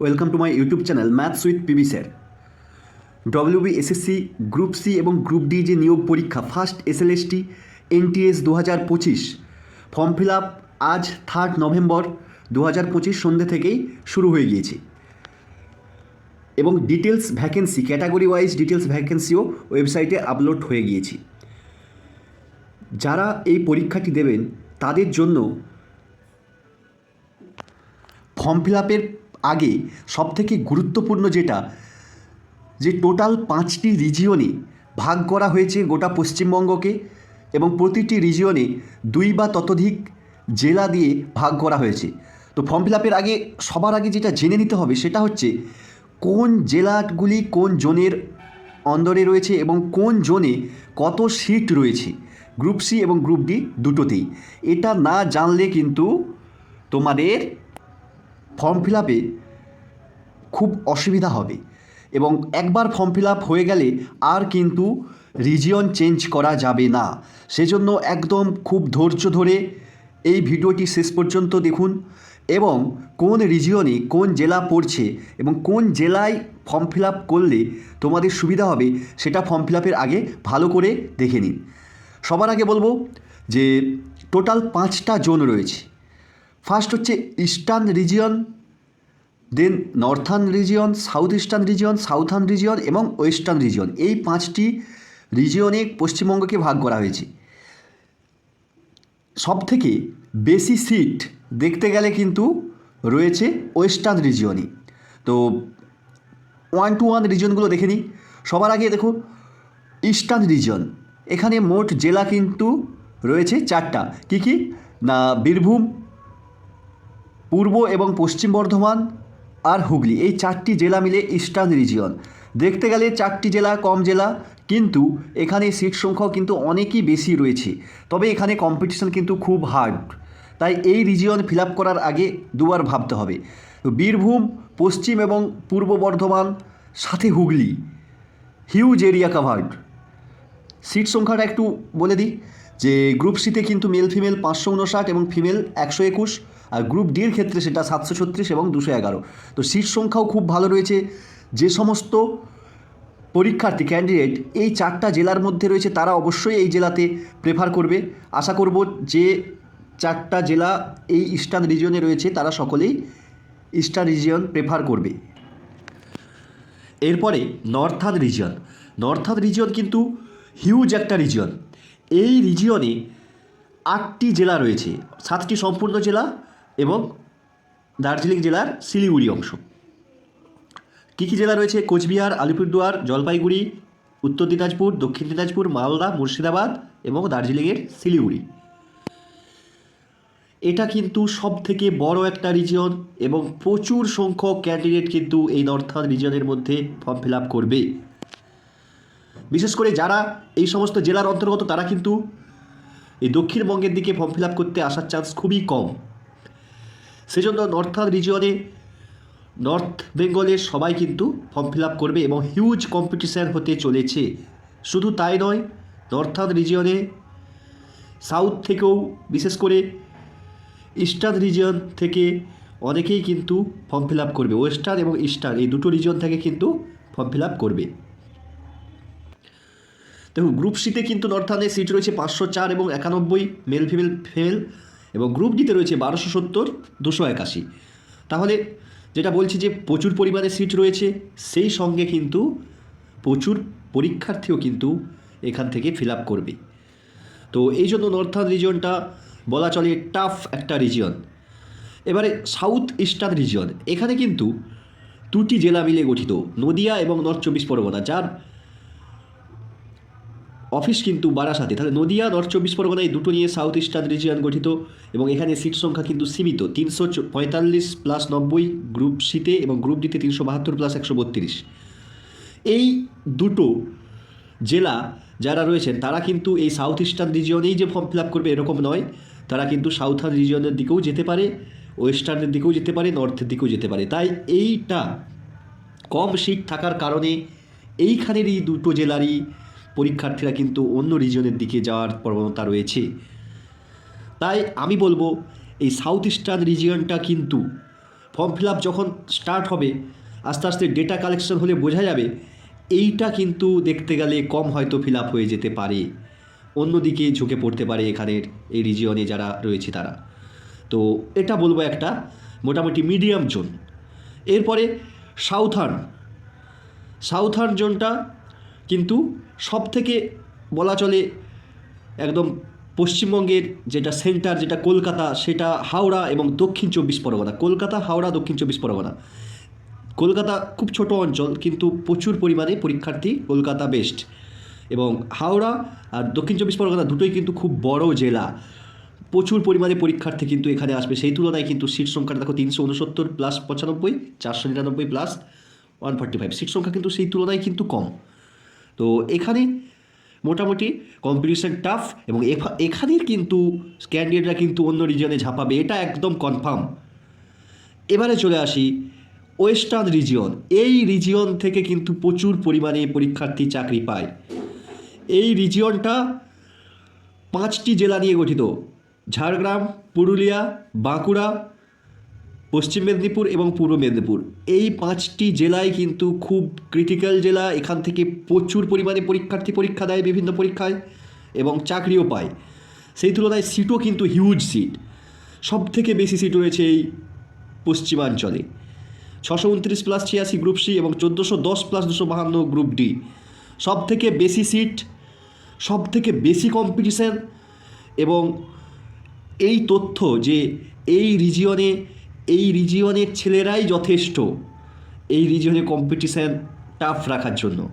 Welcome to my YouTube channel maths with PB sir. WB SSC group C এবং group D যে নিয়োগ পরীক্ষা first SLST NTS দু হাজার পঁচিশ ফর্ম ফিল আপ আজ থার্ড নভেম্বর দু হাজার পঁচিশ সন্ধ্যে থেকেই শুরু হয়ে গিয়েছে। এবং details vacancy category wise details ভ্যাকেন্সিও ওয়েবসাইটে আপলোড হয়ে গিয়েছে। যারা এই পরীক্ষাটি দেবেন, তাদের জন্য ফর্ম ফিল আপের আগে সবথেকে গুরুত্বপূর্ণ যেটা, যে টোটাল পাঁচটি রিজিয়নে ভাগ করা হয়েছে গোটা পশ্চিমবঙ্গকে এবং প্রতিটি রিজিয়নে দুই বা ততোধিক জেলা দিয়ে ভাগ করা হয়েছে। তো ফর্ম ফিল আপের আগে, সবার আগে যেটা জেনে নিতে হবে সেটা হচ্ছে কোন জেলাগুলি কোন জোনের অন্দরে রয়েছে এবং কোন জোনে কত সিট রয়েছে। গ্রুপ সি এবং গ্রুপ ডি দুটোতেই। এটা না জানলে কিন্তু তোমাদের ফর্ম ফিল আপে খুব অসুবিধা হবে। এবং একবার ফর্ম ফিল আপ হয়ে গেলে আর কিন্তু রিজিয়ন চেঞ্জ করা যাবে না। সেজন্য একদম খুব ধৈর্য ধরে এই ভিডিওটি শেষ পর্যন্ত দেখুন এবং কোন রিজিয়নে কোন জেলা পড়ছে এবং কোন জেলায় ফর্ম ফিল আপ করলে তোমাদের সুবিধা হবে সেটা ফর্ম ফিল আপের আগে ভালো করে দেখে নিন। সবার আগে বলব যে টোটাল পাঁচটা জোন রয়েছে। ফার্স্ট হচ্ছে eastern region then northern region south eastern region southern region এবং ওয়েস্টার্ন রিজিয়ন এই পাঁচটি রিজিয়নে পশ্চিমবঙ্গকে ভাগ করা হয়েছে। সব থেকে বেশি সিট দেখতে গেলে কিন্তু রয়েছে ওয়েস্টার্ন রিজিয়নে তো ওয়ান টু ওয়ান রিজনগুলো দেখে নিই। সবার আগে দেখো ইস্টার্ন রিজন এখানে মোট জেলা কিন্তু রয়েছে চারটা। কী কী? না, বীরভূম পূর্ব এবং পশ্চিম বর্ধমান আর হুগলি। এই চারটি জেলা মিলে ইস্টার্ন রিজিয়ন। দেখতে গেলে চারটি জেলা কম জেলা, কিন্তু এখানে সিট সংখ্যাও কিন্তু অনেকই বেশি রয়েছে। তবে এখানে কম্পিটিশন কিন্তু খুব হার্ড তাই এই রিজিয়ন ফিল করার আগে দুবার ভাবতে হবে। বীরভূম, পশ্চিম এবং পূর্ব বর্ধমান, সাথে Hooghly. Huge area covered seat সংখ্যাটা একটু বলে দিই যে গ্রুপ সিতে কিন্তু মেল ফিমেল পাঁচশো উনষাট এবং ফিমেল একশো একুশ। আর গ্রুপ ডির ক্ষেত্রে সেটা সাতশো ছত্রিশ এবং দুশো এগারো। তো সিট সংখ্যাও খুব ভালো রয়েছে। যে সমস্ত পরীক্ষার্থী ক্যান্ডিডেট এই চারটা জেলার মধ্যে রয়েছে, তারা অবশ্যই এই জেলাতে প্রেফার করবে। আশা করব যে চারটা জেলা এই ইস্টার্ন রিজিয়নে রয়েছে, তারা সকলেই ইস্টার্ন রিজিয়ন প্রেফার করবে। এরপরে নর্থার্ন রিজিয়ন নর্থার্ন রিজিয়ন কিন্তু হিউজ একটা রিজিয়ন এই রিজিয়নে আটটি জেলা রয়েছে, সাতটি সম্পূর্ণ জেলা এবং দার্জিলিং জেলার শিলিগুড়ি অংশ। কী কী জেলা রয়েছে? কোচবিহার, আলিপুরদুয়ার, জলপাইগুড়ি, উত্তর দিনাজপুর, দক্ষিণ দিনাজপুর, মালদা, মুর্শিদাবাদ এবং দার্জিলিংয়ের শিলিগুড়ি। এটা কিন্তু সব থেকে বড় একটা রিজিয়ন এবং প্রচুর সংখ্যক ক্যান্ডিডেট কিন্তু এই নর্থার্ন রিজিয়নের মধ্যে ফর্ম ফিল আপ করবে। বিশেষ করে যারা এই সমস্ত জেলার অন্তর্গত, তারা কিন্তু এই দক্ষিণবঙ্গের দিকে ফর্ম ফিল আপ করতে আসার চান্স খুবই কম। সেজন্য নর্থার্ন রিজিয়নে নর্থ বেঙ্গলের সবাই কিন্তু ফর্ম ফিল আপ করবে এবং হিউজ কম্পিটিশান হতে চলেছে। শুধু তাই নয় নর্থার্ন রিজিয়নে সাউথ থেকেও, বিশেষ করে ইস্টার্ন রিজিয়ন থেকে অনেকেই কিন্তু ফর্ম ফিল আপ করবে। ওয়েস্টার্ন এবং ইস্টার্ন এই দুটো রিজিয়ন থেকে কিন্তু ফর্ম ফিল আপ করবে। দেখুন গ্রুপ সিতে কিন্তু নর্থার্নে সিট রয়েছে পাঁচশো চার এবং একানব্বই মেল ফিমেল ফিমেল এবং গ্রুপ ডিতে রয়েছে বারোশো সত্তর, দুশো একাশি। তাহলে যেটা বলছি যে প্রচুর পরিমাণে সিট রয়েছে, সেই সঙ্গে কিন্তু প্রচুর পরীক্ষার্থীও কিন্তু এখান থেকে ফিল আপ করবে। তো এই জন্য নর্থার্ন রিজিয়নটা বলা চলে টাফ একটা রিজিয়ন এবারে সাউথ ইস্টার্ন রিজিয়ন এখানে কিন্তু দুটি জেলা মিলে গঠিত, নদিয়া এবং নর্থ চব্বিশ পরগনা, যার অফিস কিন্তু বারাসাতে। তাহলে নদিয়া, নর্থ চব্বিশ পরগনা এই দুটো নিয়ে সাউথ ইস্টার্ন রিজিয়ান গঠিত এবং এখানে সিট সংখ্যা কিন্তু সীমিত। তিনশো পঁয়তাল্লিশ প্লাস নব্বই গ্রুপ সিতে এবং গ্রুপ ডিতে তিনশো বাহাত্তর প্লাস একশো বত্রিশ। এই দুটো জেলা যারা রয়েছেন, তারা কিন্তু এই সাউথ ইস্টার্ন রিজিয়নেই যে ফর্ম ফিল আপ করবে এরকম নয়। তারা কিন্তু সাউথার্ন রিজিয়নের দিকেও যেতে পারে ওয়েস্টার্নের দিকেও যেতে পারে নর্থের দিকেও যেতে পারে। তাই এইটা কম সিট থাকার কারণে এইখানেরই দুটো জেলারই পরীক্ষার্থীরা কিন্তু অন্য রিজিয়নের দিকে যাওয়ার প্রবণতা রয়েছে। তাই আমি বলব, এই সাউথ ইস্টার্ন রিজিয়নটা কিন্তু ফর্ম ফিল যখন স্টার্ট হবে, আস্তে আস্তে ডেটা কালেকশন হলে বোঝা যাবে, এইটা কিন্তু দেখতে গেলে কম হয়তো ফিল হয়ে যেতে পারে। অন্যদিকে ঝুঁকে পড়তে পারে এখানের এই রিজিয়নে যারা রয়েছে তারা। তো এটা বলব একটা মোটামুটি মিডিয়াম জোন এরপরে সাউথার্ন সাউথার্ন জোনটা কিন্তু সব থেকে বলা চলে একদম পশ্চিমবঙ্গের যেটা সেন্টার যেটা কলকাতা, সেটা হাওড়া এবং দক্ষিণ চব্বিশ পরগনা। কলকাতা, হাওড়া, দক্ষিণ চব্বিশ পরগনা। কলকাতা খুব ছোট অঞ্চল, কিন্তু প্রচুর পরিমাণে পরীক্ষার্থী কলকাতা বেস্ট এবং হাওড়া আর দক্ষিণ চব্বিশ পরগনা দুটোই কিন্তু খুব বড় জেলা। প্রচুর পরিমাণে পরীক্ষার্থী কিন্তু এখানে আসবে। সেই তুলনায় কিন্তু সিট সংখ্যাটা দেখো তিনশো উনসত্তর প্লাস পঁচানব্বই, চারশো নিরানব্বই plus one forty five seat সংখ্যা কিন্তু সেই তুলনায় কিন্তু কম। তো এখানে মোটামুটি কম্পিটিশন টাফ এবং এখানের কিন্তু ক্যান্ডিডেটরা কিন্তু অন্য রিজনে ঝাঁপাবে, এটা একদম কনফার্ম এবারে চলে আসি ওয়েস্টার্ন রিজিয়ন এই রিজিয়ন থেকে কিন্তু প্রচুর পরিমাণে পরীক্ষার্থী চাকরি পায়। এই রিজিয়নটা পাঁচটি জেলা নিয়ে গঠিত। ঝাড়গ্রাম, পুরুলিয়া, বাঁকুড়া পশ্চিম মেদিনীপুর এবং পূর্ব মেদিনীপুর। এই পাঁচটি জেলায় কিন্তু খুব ক্রিটিক্যাল জেলা। এখান থেকে প্রচুর পরিমাণে পরীক্ষার্থী পরীক্ষা দেয় বিভিন্ন পরীক্ষায় এবং চাকরিও পায়। সেই তুলনায় সিটও কিন্তু হিউজ সিট সব থেকে বেশি সিট রয়েছে এই পশ্চিমাঞ্চলে। ছশো উনত্রিশ প্লাস ছিয়াশি গ্রুপ সি এবং চোদ্দোশো দশ প্লাস দুশো বাহান্ন গ্রুপ ডি সব থেকে বেশি সিট সব থেকে বেশি কম্পিটিশান এবং এই তথ্য যে এই রিজিয়নে এই রিজিয়নের ছেলেরাই যথেষ্ট। এই রিজিয়নে কম্পিটিশান টাফ রাখার জন্য।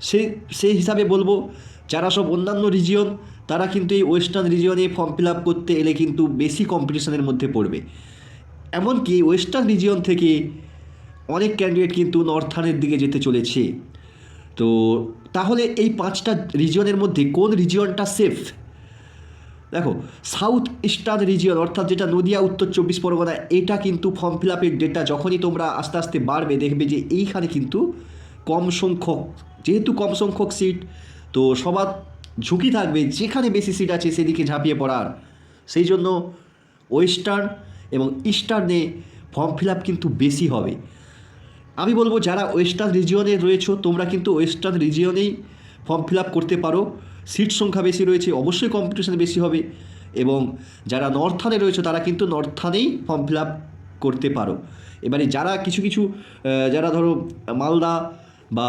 সে, সেই হিসাবে বলব, যারা সব অন্যান্য রিজিয়ন তারা কিন্তু এই ওয়েস্টার্ন রিজিয়নে ফর্ম ফিল আপ করতে এলে কিন্তু বেশি কম্পিটিশনের মধ্যে পড়বে। এমনকি ওয়েস্টার্ন রিজিয়ন থেকে অনেক ক্যান্ডিডেট কিন্তু নর্থার্নের দিকে যেতে চলেছে। তো, তাহলে এই পাঁচটা রিজিয়নের মধ্যে কোন রিজিয়নটা সেফ দেখো সাউথ ইস্টার্ন রিজিয়ন অর্থাৎ যেটা নদিয়া, উত্তর চব্বিশ পরগনা, এটা কিন্তু ফর্ম ফিল আপের ডেটা যখনই তোমরা আস্তে আস্তে বাড়বে, দেখবে যে এইখানে কিন্তু কম সংখ্যক, যেহেতু কম সংখ্যক সিট তো সবার ঝুঁকি থাকবে, যেখানে বেশি সিট আছে সেদিকে ঝাঁপিয়ে পড়ার। সেই জন্য ওয়েস্টার্ন এবং ইস্টার্নে ফর্ম ফিল আপ কিন্তু বেশি হবে। আমি বলব, যারা ওয়েস্টার্ন রিজিয়নে রয়েছো, তোমরা কিন্তু ওয়েস্টার্ন রিজিয়নেই ফর্ম ফিল আপ করতে পারো। সিট সংখ্যা বেশি রয়েছে, অবশ্যই কম্পিটিশান বেশি হবে। এবং যারা নর্থানে রয়েছে, তারা কিন্তু নর্থানেই ফর্ম ফিল আপ করতে পারো। এবারে যারা কিছু কিছু যারা ধরো মালদা বা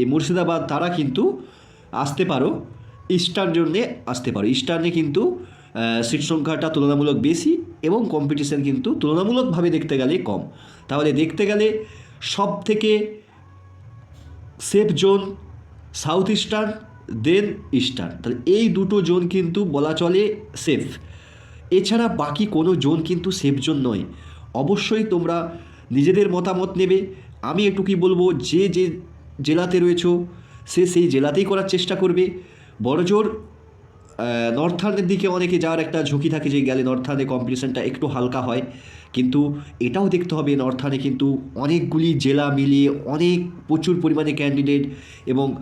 এই মুর্শিদাবাদ, তারা কিন্তু আসতে পারো। ইস্টার্ন জন্যে আসতে পারো। ইস্টার্নে কিন্তু সিট সংখ্যাটা তুলনামূলক বেশি এবং কম্পিটিশান কিন্তু তুলনামূলকভাবে দেখতে গেলে কম। তাহলে দেখতে গেলে সব থেকে safe zone south eastern then eastern. তাহলে এই দুটো জোন কিন্তু বলা চলে সেফ। এছাড়া বাকি কোনো জোন কিন্তু সেফ জোন নয়। অবশ্যই তোমরা নিজেদের মতামত নেবে। আমি একটু কি বলব, যে যে জেলাতে রয়েছো, সে সেই জেলাতেই করার চেষ্টা করবে। বড়জোর নর্থার্নের দিকে অনেকে যাওয়ার একটা ঝুঁকি থাকে যে গেলে নর্থার্নে কম্পিটিশানটা একটু হালকা হয়। কিন্তু এটাও দেখতে হবে, নর্থার্নে কিন্তু অনেকগুলি জেলা মিলিয়ে অনেক প্রচুর পরিমাণে ক্যান্ডিডেট এবং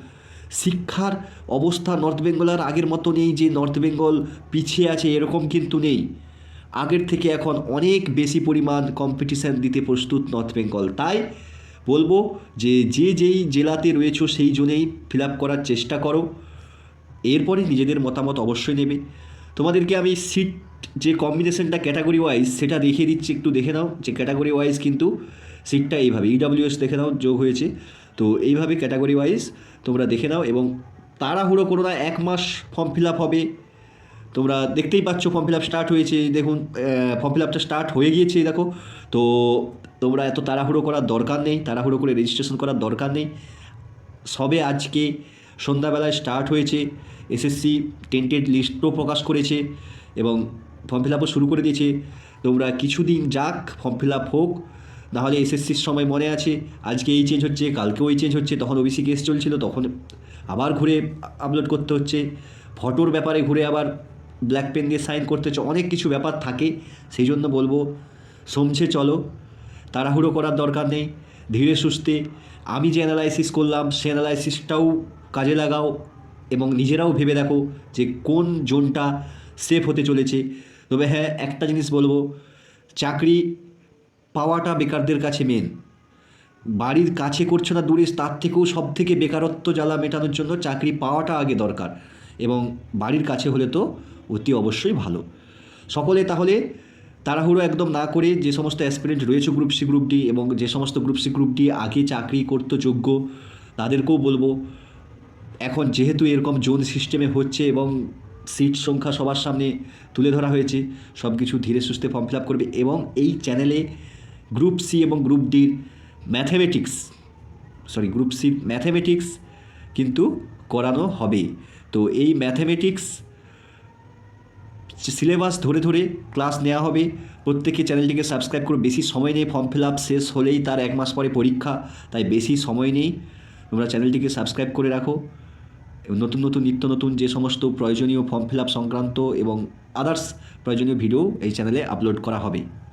শিক্ষার অবস্থা নর্থ বেঙ্গল আর আগের মতো নেই যে নর্থ বেঙ্গল পিছিয়ে আছে, এরকম কিন্তু নেই। আগের থেকে এখন অনেক বেশি পরিমাণ কম্পিটিশান দিতে প্রস্তুত নর্থ বেঙ্গল তাই বলব যে যে যেই জেলাতে রয়েছো সেই জন্যেই ফিল আপ করার চেষ্টা করো। এরপরে নিজেদের মতামত অবশ্যই নেবে। তোমাদেরকে আমি সিট যে কম্বিনেশনটা ক্যাটাগরি ওয়াইজ সেটা দেখিয়ে দিচ্ছি, একটু দেখে নাও যে ক্যাটাগরি ওয়াইজ কিন্তু সিটটা এইভাবে। ইডাব্লিউএস দেখে নাও, যোগ হয়েছে। তো এইভাবে ক্যাটাগরি ওয়াইজ তোমরা দেখে নাও এবং তাড়াহুড়ো করো না, এক মাস ফর্ম ফিল আপ হবে। তোমরা দেখতেই পাচ্ছ ফর্ম ফিল আপ স্টার্ট হয়েছে। দেখুন ফর্ম ফিল আপটা স্টার্ট হয়ে গিয়েছে, দেখো। তো তোমরা এত তাড়াহুড়ো করার দরকার নেই, তাড়াহুড়ো করে রেজিস্ট্রেশন করার দরকার নেই। সবে আজকে সন্ধ্যাবেলায় স্টার্ট হয়েছে। এসএসসি টেন্টেড লিস্টও প্রকাশ করেছে এবং ফর্ম ফিল আপও শুরু করে দিয়েছে। তোমরা কিছুদিন যাক ফর্ম ফিল আপ হোক। নাহলে এসএসসির সময় মনে আছে? আজকে এই চেঞ্জ হচ্ছে, কালকেও ওই চেঞ্জ হচ্ছে, তখন ওবিসি কেস চলছিল, তখন আবার ঘুরে আপলোড করতে হচ্ছে। ফটোর ব্যাপারে ঘুরে আবার ব্ল্যাক পেন দিয়ে সাইন করতে হচ্ছে, অনেক কিছু ব্যাপার থাকে, সেই জন্য বলব সমঝে চলো, তাড়াহুড়ো করার দরকার নেই, ধীরে সুস্থে। আমি যে অ্যানালাইসিস করলাম সে অ্যানালাইসিসটাও কাজে লাগাও, এবং নিজেরাও ভেবে দেখো যে কোন জোনটা সেফ হতে চলেছে। তবে হ্যাঁ একটা জিনিস বলব, চাকরি পাওয়াটা বেকারদের কাছে মেন বাড়ির কাছে করছ না দূরে, তার থেকেও সব থেকে বেকারত্ব জ্বালা মেটানোর জন্য চাকরি পাওয়াটা আগে দরকার এবং বাড়ির কাছে হলে তো অতি অবশ্যই ভালো। সকলে তাহলে তাড়াহুড়ো একদম না করে যে সমস্ত অ্যাসপিরেন্ট রয়েছে গ্রুপ সি গ্রুপ ডি এবং যে সমস্ত গ্রুপ সি গ্রুপ ডি আগে চাকরি করতে যোগ্য, তাদেরকেও বলব, এখন যেহেতু এরকম জোন সিস্টেমে হচ্ছে এবং সিট সংখ্যা সবার সামনে তুলে ধরা হয়েছে সব কিছু ধীরে সুস্থে ফর্ম ফিল আপ করবে এবং এই চ্যানেলে গ্রুপ সি এবং গ্রুপ ডির mathematics sorry group C mathematics কিন্তু করানো হবে। তো এই ম্যাথামেটিক্স সিলেবাস ধরে ধরে ক্লাস নেওয়া হবে। প্রত্যেকে চ্যানেলটিকে সাবস্ক্রাইব করে। বেশি সময় নেই, ফর্ম ফিল আপ শেষ হলেই তার এক মাস পরে পরীক্ষা, তাই বেশি সময় নেই। তোমরা চ্যানেলটিকে সাবস্ক্রাইব করে রাখো। নতুন নতুন, নিত্য নতুন যে সমস্ত প্রয়োজনীয় ফর্ম ফিল আপ সংক্রান্ত এবং আদার্স প্রয়োজনীয় ভিডিও এই চ্যানেলে আপলোড করা হবে।